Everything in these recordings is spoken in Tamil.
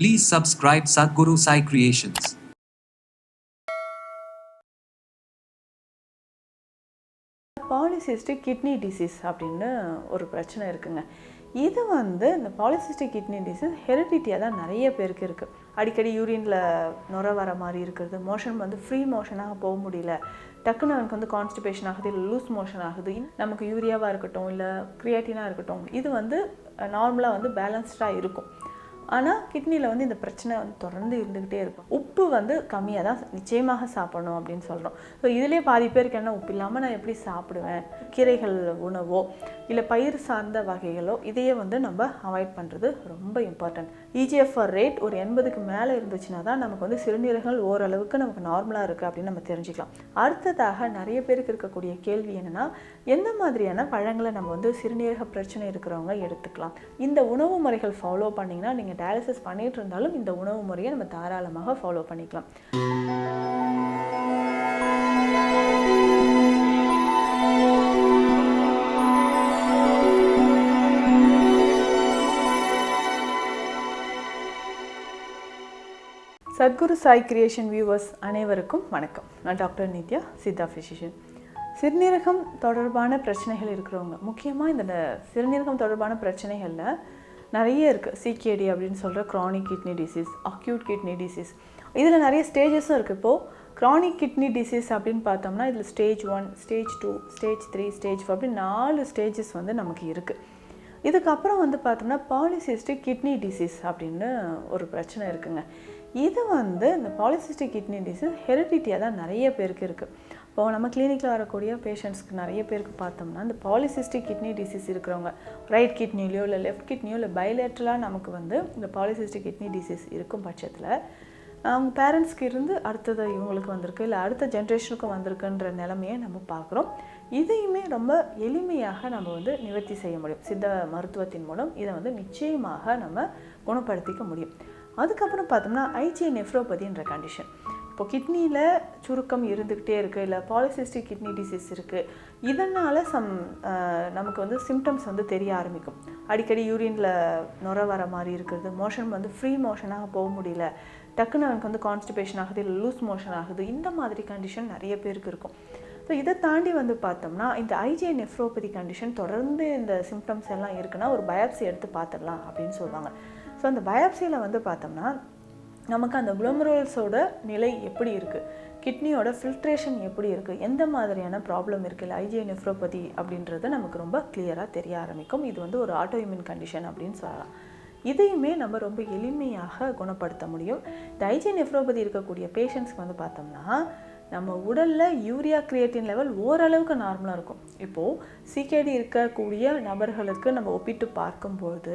Please subscribe Sadhguru Sai Creations. Polycystic kidney disease அப்படின்னு ஒரு பிரச்சனை இருக்குங்க. இது வந்து இந்த பாலிசிஸ்டிக் கிட்னி டிசீஸ் ஹெரிடிட்டியாக தான் நிறைய பேருக்கு இருக்குது அடிக்கடி யூரினில் நுர வர மாதிரி இருக்கிறது மோஷன் வந்து ஃப்ரீ மோஷனாக போக முடியல. டக்குன்னு அவனுக்கு வந்து கான்ஸ்டிபேஷன் ஆகுது இல்லை லூஸ் மோஷன் ஆகுது. நமக்கு யூரியாவாக இருக்கட்டும் இல்லை கிரியேட்டினாக இருக்கட்டும். இது வந்து நார்மலாக வந்து பேலன்ஸ்டாக இருக்கும். ஆனால் கிட்னியில் வந்து இந்த பிரச்சனை வந்து தொடர்ந்து இருந்துக்கிட்டே இருக்கும். உப்பு வந்து கம்மியாக தான் நிச்சயமாக சாப்பிடணும் அப்படின்னு சொல்கிறோம் ஸோ இதிலே பாதி பேருக்கு என்ன? உப்பு இல்லாமல் நான் எப்படி சாப்பிடுவேன்? கீரைகள் உணவோ இல்லை பயிர் சார்ந்த வகைகளோ இதையே வந்து நம்ம அவாய்ட் பண்ணுறது ரொம்ப இம்பார்ட்டன்ட் இஜிஎஃப்ஆர் ரேட் ஒரு எண்பதுக்கு மேலே இருந்துச்சுன்னா தான் நமக்கு வந்து சிறுநீரகங்கள் ஓரளவுக்கு நமக்கு நார்மலாக இருக்குது அப்படின்னு நம்ம தெரிஞ்சுக்கலாம். அடுத்ததாக நிறைய பேருக்கு இருக்கக்கூடிய கேள்வி என்னென்னா எந்த மாதிரியான பழங்களை நம்ம வந்து சிறுநீரக பிரச்சனை இருக்கிறவங்க எடுத்துக்கலாம். இந்த உணவு முறைகள் ஃபாலோ பண்ணிங்கன்னா நீங்கள் டயாலிசிஸ் பண்ணிட்டு இருந்தாலும் இந்த உணவு முறையை நம்ம தாராளமாக ஃபாலோ பண்ணிக்கலாம். சத்குரு சாய் கிரியேஷன் வியூவர்ஸ் அனைவருக்கும் வணக்கம். நான் டாக்டர் நித்யா சித்தா ஃபிசிஷியன் சிறுநீரகம் தொடர்பான பிரச்சனைகள் இருக்கிறவங்க. முக்கியமாக இந்த சிறுநீரகம் தொடர்பான பிரச்சனைகளில் நிறைய இருக்குது சிகேடி அப்படின்னு சொல்கிற chronic kidney disease acute kidney disease இதில் நிறைய ஸ்டேஜஸும் இருக்குது இப்போது க்ரானிக் கிட்னி டிசீஸ் அப்படின்னு பார்த்தோம்னா இதில் stage one stage two stage three stage four அப்படின்னு நாலு ஸ்டேஜஸ் வந்து நமக்கு இருக்குது இதுக்கப்புறம் வந்து பார்த்தோம்னா பாலிசிஸ்டிக் கிட்னி டிசீஸ் அப்படின்னு ஒரு பிரச்சனை இருக்குங்க. இது வந்து இந்த பாலிசிஸ்டிக் கிட்னி டிசீஸ் ஹெரிடிட்டியாக தான் நிறைய பேருக்கு இருக்குது இப்போது நம்ம கிளினிக்கில் வரக்கூடிய பேஷண்ட்ஸ்க்கு நிறைய பேருக்கு பார்த்தோம்னா இந்த பாலிசிஸ்டிக் கிட்னி டிசீஸ் இருக்கிறவங்க ரைட் கிட்னிலையோ இல்லை லெஃப்ட் கிட்னியோ இல்லை பைலேட்ரலாக நமக்கு வந்து இந்த பாலிசிஸ்டிக் கிட்னி டிசீஸ் இருக்கும் பட்சத்தில் அவங்க பேரண்ட்ஸ்க்கு இருந்து அடுத்தது இவங்களுக்கு வந்திருக்கு இல்லை அடுத்த ஜென்ரேஷனுக்கும் வந்திருக்குன்ற நிலமையை நம்ம பார்க்குறோம். இதையுமே ரொம்ப எளிமையாக நம்ம வந்து நிவர்த்தி செய்ய முடியும். சித்த மருத்துவத்தின் மூலம் இதை வந்து நிச்சயமாக நம்ம குணப்படுத்திக்க முடியும். அதுக்கப்புறம் பார்த்தோம்னா ஐஜிஏ நெஃப்ரோபதின்ற கண்டிஷன் இப்போ கிட்னியில் சுருக்கம் இருந்துக்கிட்டே இருக்குது இல்லை பாலிசிஸ்டிக் கிட்னி டிசீஸ் இருக்குது இதனால் சம் நமக்கு வந்து சிம்டம்ஸ் வந்து தெரிய ஆரம்பிக்கும். அடிக்கடி யூரினில் நுர வர மாதிரி இருக்கிறது மோஷன் வந்து ஃப்ரீ மோஷனாக போக முடியல. டக்குன்னு அவனுக்கு வந்து கான்ஸ்டிபேஷன் ஆகுது இல்லை லூஸ் மோஷன் ஆகுது இந்த மாதிரி கண்டிஷன் நிறைய பேருக்கு இருக்கும். ஸோ இதை தாண்டி வந்து பார்த்தோம்னா இந்த ஐஜே நெஃப்ரோபதி கண்டிஷன் தொடர்ந்து இந்த சிம்டம்ஸ் எல்லாம் இருக்குன்னா ஒரு பயாப்சி எடுத்து பார்த்துடலாம் அப்படின்னு சொல்லுவாங்க. ஸோ அந்த பயாப்சியில் வந்து பார்த்தோம்னா நமக்கு அந்த குளோமரோல்ஸோட நிலை எப்படி இருக்குது கிட்னியோட ஃபில்ட்ரேஷன் எப்படி இருக்குது எந்த மாதிரியான ப்ராப்ளம் இருக்குது இல்லை ஐஜே நெஃப்ரோபதி அப்படின்றது நமக்கு ரொம்ப கிளியராக தெரிய ஆரம்பிக்கும். இது வந்து ஒரு ஆட்டோ இம்யூன் கண்டிஷன் அப்படின்னு சொல்லலாம். இதையுமே நம்ம ரொம்ப எளிமையாக குணப்படுத்த முடியும். இந்த ஐஜிஐ நெஃப்ரோபதி இருக்கக்கூடிய பேஷண்ட்ஸ்க்கு வந்து பார்த்தோம்னா நம்ம உடலில் யூரியா கிரியேட்டின் லெவல் ஓரளவுக்கு நார்மலாக இருக்கும். இப்போது சிகேடி இருக்கக்கூடிய நபர்களுக்கு நம்ம ஒப்பிட்டு பார்க்கும்போது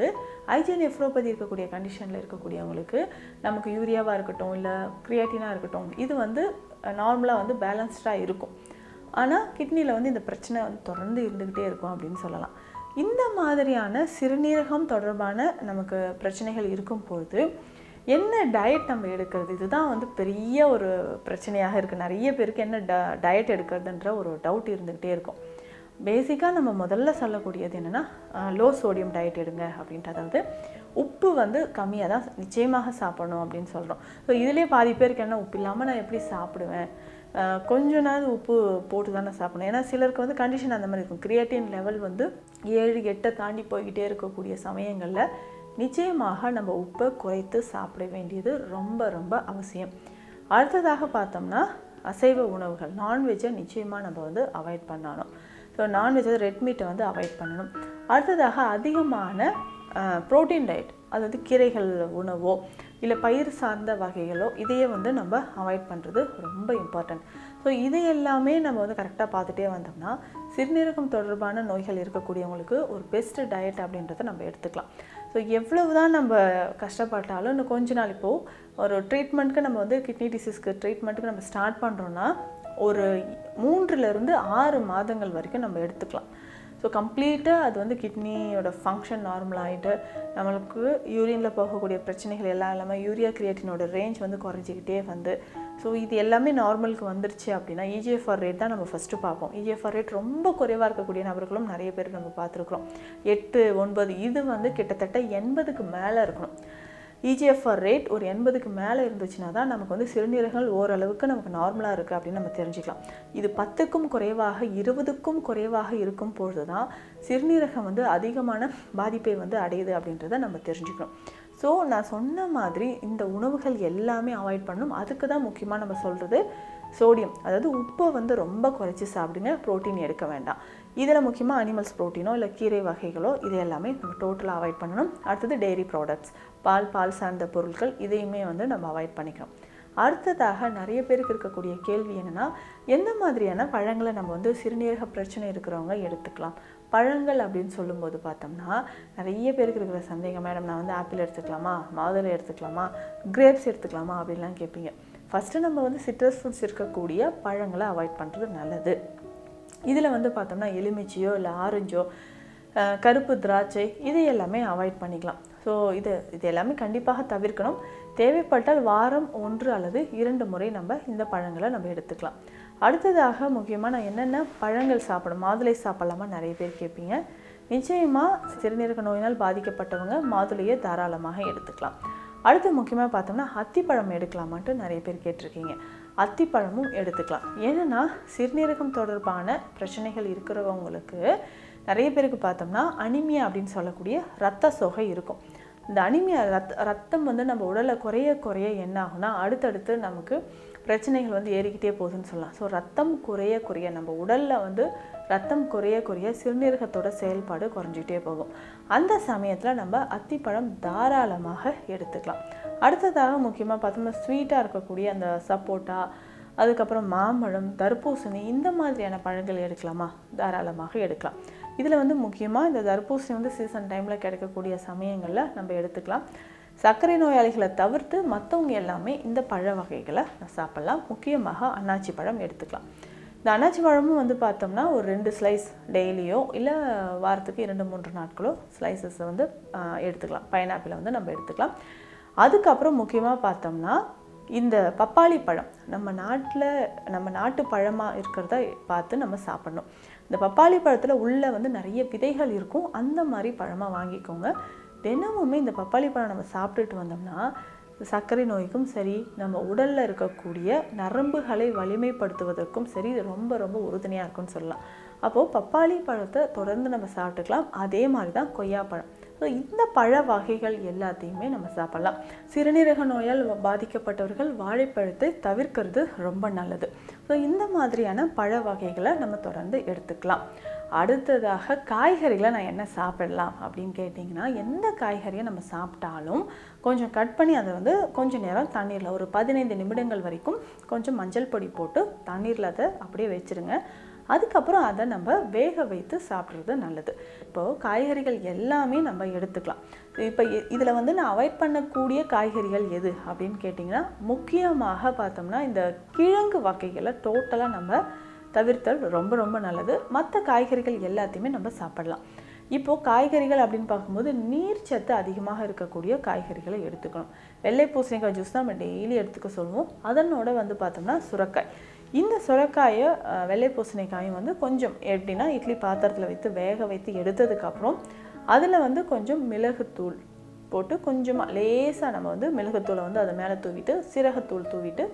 ஐஜி எஃப்ரோபதி இருக்கக்கூடிய கண்டிஷனில் இருக்கக்கூடியவங்களுக்கு நமக்கு யூரியாவாக இருக்கட்டும் இல்லை கிரியேட்டினாக இருக்கட்டும் இது வந்து நார்மலாக வந்து பேலன்ஸ்டாக இருக்கும். ஆனால் கிட்னியில் வந்து இந்த பிரச்சனை வந்து தொடர்ந்து இருந்துக்கிட்டே இருக்கும் அப்படின்னு சொல்லலாம். இந்த மாதிரியான சிறுநீரகம் தொடர்பான நமக்கு பிரச்சனைகள் இருக்கும்போது என்ன டயட் நம்ம எடுக்கிறது? இதுதான் வந்து பெரிய ஒரு பிரச்சனையாக இருக்குது நிறைய பேருக்கு என்ன ட டயட் எடுக்கிறதுன்ற ஒரு டவுட் இருந்துக்கிட்டே இருக்கும். பேசிக்காக நம்ம முதல்ல சொல்லக்கூடியது என்னென்னா லோ சோடியம் டயட் எடுங்க அப்படின்ட்டு அதாவது உப்பு வந்து கம்மியாக தான் நிச்சயமாக சாப்பிடணும் அப்படின்னு சொல்கிறோம் ஸோ இதிலே பாதி பேருக்கு என்ன உப்பு இல்லாமல் நான் எப்படி சாப்பிடுவேன்? கொஞ்ச நாள் உப்பு போட்டு தானே சாப்பிடணும். ஏன்னா சிலருக்கு வந்து கண்டிஷன் அந்த மாதிரி இருக்கும். கிரியேட்டின் லெவல் வந்து ஏழு எட்டை தாண்டி போய்கிட்டே இருக்கக்கூடிய சமயங்களில் நிச்சயமாக நம்ம உப்பை குறைத்து சாப்பிட வேண்டியது ரொம்ப ரொம்ப அவசியம். அடுத்ததாக பார்த்தோம்னா அசைவ உணவுகள். நான்வெஜ்ஜை நிச்சயமாக நம்ம வந்து அவாய்ட் பண்ணணும். ஸோ நான்வெஜ் ரெட் மீட்டை வந்து அவாய்ட் பண்ணணும். அடுத்ததாக அதிகமான ப்ரோட்டீன் டயட் அதாவது கீரைகள் உணவோ இல்லை பயிர் சார்ந்த வகைகளோ இதையே வந்து நம்ம அவாய்ட் பண்ணுறது ரொம்ப இம்பார்ட்டன்ட் ஸோ இது எல்லாமே நம்ம வந்து கரெக்டாக பார்த்துட்டே வந்தோம்னா சிறுநீரகம் தொடர்பான நோய்கள் இருக்கக்கூடியவங்களுக்கு ஒரு பெஸ்ட் டயட் அப்படின்றத நம்ம எடுத்துக்கலாம். ஸோ எவ்வளவு தான் நம்ம கஷ்டப்பட்டாலும் இன்னும் கொஞ்ச நாள் இப்போது ஒரு ட்ரீட்மெண்ட்டுக்கு நம்ம வந்து கிட்னி டிசீஸ்க்கு ட்ரீட்மெண்ட்டுக்கு நம்ம ஸ்டார்ட் பண்ணுறோன்னா ஒரு மூன்றுலேருந்து ஆறு மாதங்கள் வரைக்கும் நம்ம எடுத்துக்கலாம். ஸோ கம்ப்ளீட்டாக அது வந்து கிட்னியோட ஃபங்க்ஷன் நார்மல் ஆகிட்டு நம்மளுக்கு யூரினில் போகக்கூடிய பிரச்சனைகள் எல்லாம் இல்லாமல் யூரியா கிரியேட்டினோட ரேஞ்ச் வந்து குறைஞ்சிக்கிட்டே வந்து ஸோ இது எல்லாமே நார்மலுக்கு வந்துருச்சு அப்படின்னா இஜிஎஃப்ஆர் ரேட் தான் நம்ம ஃபஸ்ட்டு பார்ப்போம். இஜிஎஃப்ஆர் ரேட் ரொம்ப குறைவாக இருக்கக்கூடிய நபர்களும் நிறைய பேர் நம்ம பார்த்துருக்குறோம். எட்டு ஒன்பது இது வந்து கிட்டத்தட்ட எண்பதுக்கு மேலே இருக்கணும். இஜிஎஃப்ஆர் ரேட் ஒரு எண்பதுக்கு மேலே இருந்துச்சுன்னா தான் நமக்கு வந்து சிறுநீரகங்கள் ஓரளவுக்கு நமக்கு நார்மலாக இருக்குது அப்படின்னு நம்ம தெரிஞ்சுக்கலாம். இது பத்துக்கும் குறைவாக இருபதுக்கும் குறைவாக இருக்கும் பொழுது தான் சிறுநீரகம் வந்து அதிகமான பாதிப்பை வந்து அடையுது அப்படின்றத நம்ம தெரிஞ்சுக்கணும். ஸோ நான் சொன்ன மாதிரி இந்த உணவுகள் எல்லாமே அவாய்ட் பண்ணணும். அதுக்கு தான் முக்கியமாக நம்ம சொல்கிறது சோடியம் அதாவது உப்பை வந்து ரொம்ப குறைச்சி சாப்பிடுங்க புரோட்டீன் எடுக்க வேண்டாம். இதில் முக்கியமாக அனிமல்ஸ் ப்ரோட்டீனோ இல்லை கீரை வகைகளோ இது எல்லாமே நம்ம டோட்டலாக அவாய்ட் பண்ணணும். அடுத்தது டெய்ரி ப்ராடக்ட்ஸ் பால் பால் சார்ந்த பொருட்கள் இதையுமே வந்து நம்ம அவாய்ட் பண்ணிக்கணும். அடுத்ததாக நிறைய பேருக்கு இருக்கக்கூடிய கேள்வி என்னென்னா எந்த மாதிரியான பழங்களை நம்ம வந்து சிறுநீரக பிரச்சனை இருக்கிறவங்க எடுத்துக்கலாம்? பழங்கள் அப்படின்னு சொல்லும்போது பார்த்தோம்னா நிறைய பேருக்கு இருக்கிற சந்தேகம் மேடம் நான் வந்து ஆப்பிள் எடுத்துக்கலாமா? மாதுளை எடுத்துக்கலாமா? கிரேப்ஸ் எடுத்துக்கலாமா? அப்படின்லாம் கேட்பீங்க. ஃபஸ்ட்டு நம்ம வந்து சிட்ரஸ் ஃப்ரூட்ஸ் இருக்கக்கூடிய பழங்களை அவாய்ட் பண்ணுறது நல்லது. இதில் வந்து பார்த்தோம்னா எலுமிச்சையோ இல்லை ஆரஞ்சோ கருப்பு திராட்சை இது எல்லாமே அவாய்ட் பண்ணிக்கலாம். ஸோ இது இது எல்லாமே கண்டிப்பாக தவிர்க்கணும். தேவைப்பட்டால் வாரம் ஒன்று அல்லது இரண்டு முறை நம்ம இந்த பழங்களை நம்ம எடுத்துக்கலாம். அடுத்ததாக முக்கியமாக நான் என்னென்ன பழங்கள் சாப்பிடும் மாதுளை சாப்பிடலாமா? நிறைய பேர் கேட்பீங்க. நிச்சயமாக சிறுநீரக நோயினால் பாதிக்கப்பட்டவங்க மாதுளையை தாராளமாக எடுத்துக்கலாம். அடுத்து முக்கியமாக பார்த்தோம்னா அத்திப்பழம் எடுக்கலாமான்ட்டு நிறைய பேர் கேட்டிருக்கீங்க. அத்திப்பழமும் எடுத்துக்கலாம். ஏன்னா சிறுநீரகம் தொடர்பான பிரச்சனைகள் இருக்கிறவங்களுக்கு நிறைய பேருக்கு பார்த்தோம்னா அனிமியா அப்படின்னு சொல்லக்கூடிய ரத்த சோகை இருக்கும். இந்த அனிமியா ரத் ரத்தம் வந்து நம்ம உடலில் குறைய குறைய என்ன ஆகுனா அடுத்தடுத்து நமக்கு பிரச்சனைகள் வந்து ஏறிக்கிட்டே போகுதுன்னு சொல்லலாம். ஸோ ரத்தம் குறைய குறைய நம்ம உடலில் வந்து ரத்தம் குறைய குறைய சிறுநீரகத்தோட செயல்பாடு குறைஞ்சிக்கிட்டே போகும். அந்த சமயத்தில் நம்ம அத்திப்பழம் தாராளமாக எடுத்துக்கலாம். அடுத்ததாக முக்கியமாக பார்த்தோம்னா ஸ்வீட்டாக இருக்கக்கூடிய அந்த சப்போட்டா அதுக்கப்புறம் மாம்பழம் தர்பூசணி இந்த மாதிரியான பழங்கள் எடுக்கலாமா? தாராளமாக எடுக்கலாம். இதில் வந்து முக்கியமாக இந்த தர்பூசணி வந்து சீசன் டைமில் கிடைக்கக்கூடிய சமயங்களில் நம்ம எடுத்துக்கலாம். சர்க்கரை நோயாளிகளை தவிர்த்து மற்றவங்க எல்லாமே இந்த பழ வகைகளை சாப்பிட்லாம். முக்கியமாக அன்னாச்சி பழம் எடுத்துக்கலாம். இந்த அன்னாச்சி பழமும் வந்து பார்த்தோம்னா ஒரு ரெண்டு ஸ்லைஸ் டெய்லியோ இல்லை வாரத்துக்கு இரண்டு மூன்று நாட்களோ ஸ்லைசஸை வந்து ஆஹ், எடுத்துக்கலாம். பைனாப்பிளை வந்து நம்ம எடுத்துக்கலாம். அதுக்கப்புறம் முக்கியமாக பார்த்தோம்னா இந்த பப்பாளி பழம் நம்ம நாட்டில் நம்ம நாட்டு பழமாக இருக்கிறத பார்த்து நம்ம சாப்பிடணும். இந்த பப்பாளி பழத்தில் உள்ளே வந்து நிறைய விதைகள் இருக்கும். அந்த மாதிரி பழமாக வாங்கிக்கோங்க. தினமுமே இந்த பப்பாளி பழம் நம்ம சாப்பிட்டுட்டு வந்தோம்னா சர்க்கரை நோய்க்கும் சரி நம்ம உடலில் இருக்கக்கூடிய நரம்புகளை வலிமைப்படுத்துவதற்கும் சரி இது ரொம்ப ரொம்ப உறுதுணையாக இருக்கும்னு சொல்லலாம். அப்போது பப்பாளி பழத்தை தொடர்ந்து நம்ம சாப்பிட்டுக்கலாம். அதே மாதிரி தான் கொய்யாப்பழம் ஸோ இந்த பழ வகைகள் எல்லாத்தையுமே நம்ம சாப்பிடலாம். சிறுநீரக நோயால் பாதிக்கப்பட்டவர்கள் வாழைப்பழத்தை தவிர்க்கிறது ரொம்ப நல்லது. ஸோ இந்த மாதிரியான பழ வகைகளை நம்ம தொடர்ந்து எடுத்துக்கலாம். அடுத்ததாக காய்கறிகளை நான் என்ன சாப்பிடலாம் அப்படின்னு கேட்டிங்கன்னா எந்த காய்கறியை நம்ம சாப்பிட்டாலும் கொஞ்சம் கட் பண்ணி அதை வந்து கொஞ்சம் நேரம் தண்ணீரில் ஒரு பதினைந்து நிமிடங்கள் வரைக்கும் கொஞ்சம் மஞ்சள் பொடி போட்டு தண்ணீரில் அதை அப்படியே வச்சுருங்க. அதுக்கப்புறம் அதை நம்ம வேக வைத்து சாப்பிட்றது நல்லது. இப்போது காய்கறிகள் எல்லாமே நம்ம எடுத்துக்கலாம். இப்போ இதில் வந்து நான் அவாய்ட் பண்ணக்கூடிய காய்கறிகள் எது அப்படின்னு கேட்டிங்கன்னா முக்கியமாக பார்த்தோம்னா இந்த கிழங்கு வகைகளை டோட்டலாக நம்ம தவிர்த்தல் ரொம்ப ரொம்ப நல்லது. மற்ற காய்கறிகள் எல்லாத்தையுமே நம்ம சாப்பிடலாம். இப்போது காய்கறிகள் அப்படின்னு பார்க்கும்போது நீர்ச்சத்து அதிகமாக இருக்கக்கூடிய காய்கறிகளை எடுத்துக்கணும். வெள்ளை பூசணிக்காய் ஜூஸ் தான் நம்ம டெய்லி எடுத்துக்க சொல்லுவோம். அதனோட வந்து பார்த்தோம்னா சுரக்காய். இந்த சுரக்காயை வெள்ளை பூசணிக்காயும் வந்து கொஞ்சம் எப்படின்னா இட்லி பாத்திரத்தில் வைத்து வேக வைத்து எடுத்ததுக்கப்புறம் அதில் வந்து கொஞ்சம் மிளகுத்தூள் போட்டு கொஞ்சமாக லேசாக நம்ம வந்து மிளகுத்தூளை வந்து அதை மேலே தூவிட்டு சீரகத்தூள் தூவிட்டு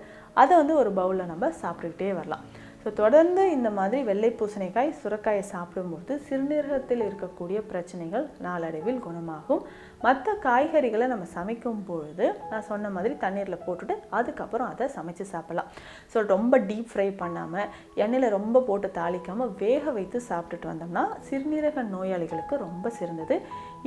அதை வந்து ஒரு பவுலில் நம்ம சாப்பிட்டுக்கிட்டே வரலாம். ஸோ தொடர்ந்து இந்த மாதிரி வெள்ளை பூசணிக்காய் சுரக்காயை சாப்பிடும்போது சிறுநீரகத்தில் இருக்கக்கூடிய பிரச்சனைகள் நாளடைவில் குணமாகும். மற்ற காய்கறிகளை நம்ம சமைக்கும் பொழுது நான் சொன்ன மாதிரி தண்ணீரில் போட்டுட்டு அதுக்கப்புறம் அதை சமைச்சு சாப்பிடலாம். ஸோ ரொம்ப டீப் ஃப்ரை பண்ணாமல் எண்ணெயில் ரொம்ப போட்டு தாளிக்காமல் வேக வைத்து சாப்பிட்டுட்டு வந்தோம்னா சிறுநீரக நோயாளிகளுக்கு ரொம்ப சிறந்தது.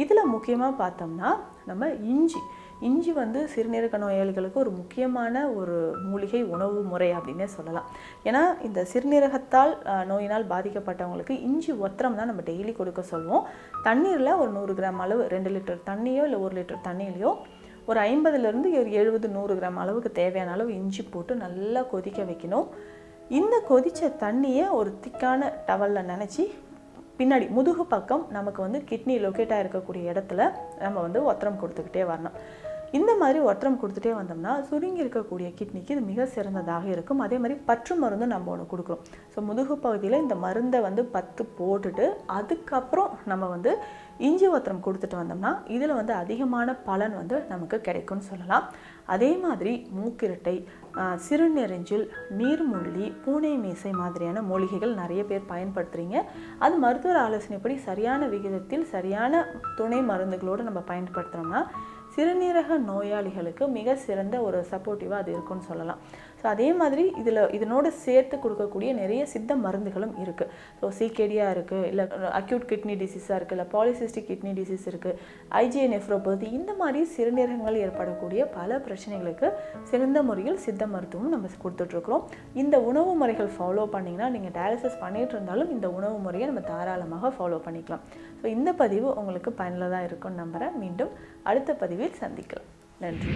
இதில் முக்கியமாக பார்த்தோம்னா நம்ம இஞ்சி. இஞ்சி வந்து சிறுநீரக நோயாளிகளுக்கு ஒரு முக்கியமான ஒரு மூலிகை உணவு முறை அப்படின்னே சொல்லலாம். ஏன்னா இந்த சிறுநீரகத்தால் நோயினால் பாதிக்கப்பட்டவங்களுக்கு இஞ்சி ஒத்திரம் தான் நம்ம டெய்லி கொடுக்க சொல்லுவோம். தண்ணீரில் ஒரு நூறு கிராம் அளவு ரெண்டு லிட்டர் தண்ணியோ இல்லை ஒரு லிட்டர் தண்ணியிலையோ ஒரு ஐம்பதுலேருந்து ஒரு எழுபது நூறு கிராம் அளவுக்கு தேவையான அளவு இஞ்சி போட்டு நல்லா கொதிக்க வைக்கணும். இந்த கொதித்த தண்ணியை ஒரு திக்கான டவலில் நினச்சி பின்னாடி முதுகு பக்கம் நமக்கு வந்து கிட்னி லொக்கேட்டாக இருக்கக்கூடிய இடத்துல நம்ம வந்து ஒத்தரம் கொடுத்துக்கிட்டே வரணும். இந்த மாதிரி ஒற்றம் கொடுத்துட்டே வந்தோம்னா சுருங்கி இருக்கக்கூடிய கிட்னிக்கு இது மிக சிறந்ததாக இருக்கும். அதே மாதிரி பற்று மருந்தும் நம்ம ஒன்று கொடுக்குறோம். ஸோ முதுகு பகுதியில் இந்த மருந்தை வந்து பத்து போட்டுட்டு அதுக்கப்புறம் நம்ம வந்து இஞ்சி ஒத்திரம் கொடுத்துட்டு வந்தோம்னா இதில் வந்து அதிகமான பலன் வந்து நமக்கு கிடைக்கும்னு சொல்லலாம். அதே மாதிரி மூக்கிரட்டை சிறுநெறிஞ்சில் நீர்முள்ளி பூனை மீசை மாதிரியான மூலிகைகள் நிறைய பேர் பயன்படுத்துகிறீங்க அது மருத்துவர் ஆலோசனைப்படி சரியான விகிதத்தில் சரியான துணை மருந்துகளோடு நம்ம பயன்படுத்துகிறோம்னா சிறுநீரக நோயாளிகளுக்கு மிக சிறந்த ஒரு சப்போர்ட்டிவாக அது இருக்கும்னு சொல்லலாம். ஸோ அதே மாதிரி இதில் இதனோடு சேர்த்து கொடுக்கக்கூடிய நிறைய சித்த மருந்துகளும் இருக்குது ஸோ சிகேடியா இருக்குது இல்லை அக்யூட் கிட்னி டிசீஸாக இருக்குது இல்லை பாலிசிஸ்டிக் கிட்னி டிசீஸ் இருக்குது ஐஜிஏ நெஃப்ரோபதி இந்த மாதிரி சிறுநீரகங்கள் ஏற்படக்கூடிய பல பிரச்சனைகளுக்கு சிறந்த முறையில் சித்த மருத்துவம் நம்ம கொடுத்துட்ருக்குறோம் இந்த உணவு முறைகள் ஃபாலோ பண்ணிங்கன்னா நீங்கள் டயாலிசிஸ் பண்ணிகிட்டு இருந்தாலும் இந்த உணவு முறையை நம்ம தாராளமாக ஃபாலோ பண்ணிக்கலாம். ஸோ இந்த பதிவு உங்களுக்கு பயனுள்ளதாக இருக்கும்னு நம்புகிறேன் மீண்டும் அடுத்த பதிவில் சந்திக்கலாம். நன்றி.